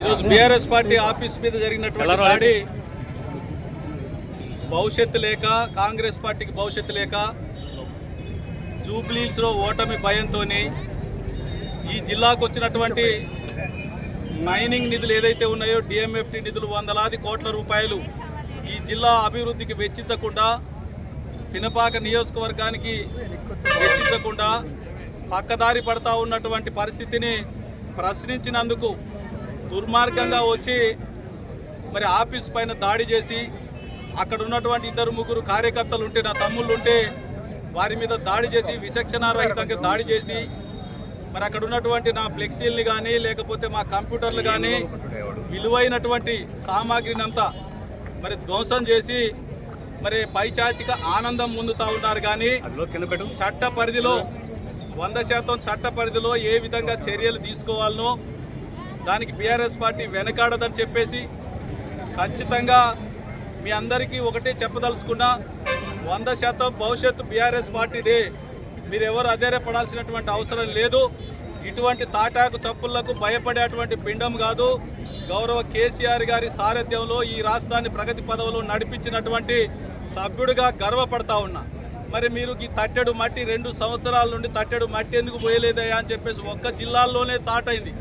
ఈరోజు BRS party office మీద జరిగినటువంటి దాడి భవిష్యత్తు లేక కాంగ్రెస్ పార్టీకి భవిష్యత్తు లేక జూబ్లీస్లో ఓటమి భయంతో ఈ జిల్లాకు వచ్చినటువంటి మైనింగ్ నిధులు ఏదైతే ఉన్నాయో డిఎంఎఫ్టి నిధులు వందలాది కోట్ల రూపాయలు ఈ జిల్లా అభివృద్ధికి వెచ్చించకుండా పినపాక నియోజకవర్గానికి వెచ్చించకుండా పక్కదారి పడతా ఉన్నటువంటి పరిస్థితిని ప్రశ్నించినందుకు దుర్మార్గంగా వచ్చి మరి ఆఫీస్ పైన దాడి చేసి అక్కడ ఉన్నటువంటి ఇద్దరు ముగ్గురు కార్యకర్తలు ఉంటే నా తమ్ముళ్ళు ఉంటే వారి మీద దాడి చేసి విచక్షణారహితంగా దాడి చేసి మరి అక్కడ ఉన్నటువంటి నా ఫ్లెక్సీల్ని కానీ లేకపోతే మా కంప్యూటర్లు కానీ విలువైనటువంటి సామాగ్రిని అంతా మరి ధ్వంసం చేసి మరి పైచాచిక ఆనందం ముందుతా ఉన్నారు కానీ చట్ట పరిధిలో వంద శాతం చట్ట పరిధిలో ఏ విధంగా చర్యలు తీసుకోవాలనో దానికి బీఆర్ఎస్ పార్టీ వెనకాడదని చెప్పేసి ఖచ్చితంగా మీ అందరికీ ఒకటే చెప్పదలుచుకున్నా వంద శాతం భవిష్యత్తు బీఆర్ఎస్ పార్టీదే మీరు ఎవరు అధైర్యపడాల్సినటువంటి అవసరం లేదు. ఇటువంటి తాటాకు చప్పుళ్ళకు భయపడేటువంటి పిండం కాదు. గౌరవ కేసీఆర్ గారి సారథ్యంలో ఈ రాష్ట్రాన్ని ప్రగతి పదవులు నడిపించినటువంటి సభ్యుడిగా గర్వపడతా ఉన్నా. మరి మీరు ఈ తట్టెడు మట్టి రెండు సంవత్సరాల నుండి తట్టెడు మట్టి ఎందుకు పోయలేదయా అని చెప్పేసి ఒక్క జిల్లాల్లోనే తాటైంది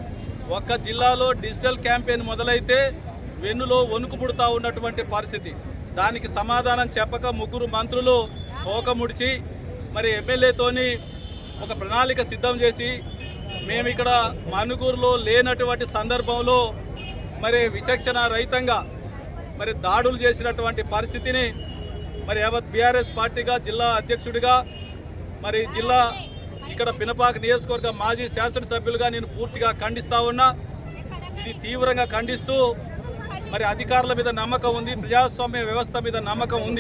ఒక్క జిల్లాలో డిజిటల్ క్యాంపెయిన్ మొదలైతే వెన్నులో వణుకు పుడుతూ ఉన్నటువంటి పరిస్థితి. దానికి సమాధానం చెప్పక ముగ్గురు మంత్రులు తోక ముడిచి మరి ఎమ్మెల్యేతోని ఒక ప్రణాళిక సిద్ధం చేసి మేము ఇక్కడ మనుగూరులో లేనటువంటి సందర్భంలో మరి విచక్షణ రహితంగా మరి దాడులు చేసినటువంటి పరిస్థితిని మరి యావత్ బీఆర్ఎస్ పార్టీగా జిల్లా అధ్యక్షుడిగా మరి జిల్లా ఇక్కడ పినపాక నియోజకవర్గ మాజీ శాసనసభ్యులుగా నేను పూర్తిగా ఖండిస్తా ఉన్నా. ఇది తీవ్రంగా ఖండిస్తూ మరి అధికారుల మీద నమ్మకం ఉంది ప్రజాస్వామ్య వ్యవస్థ మీద నమ్మకం ఉంది.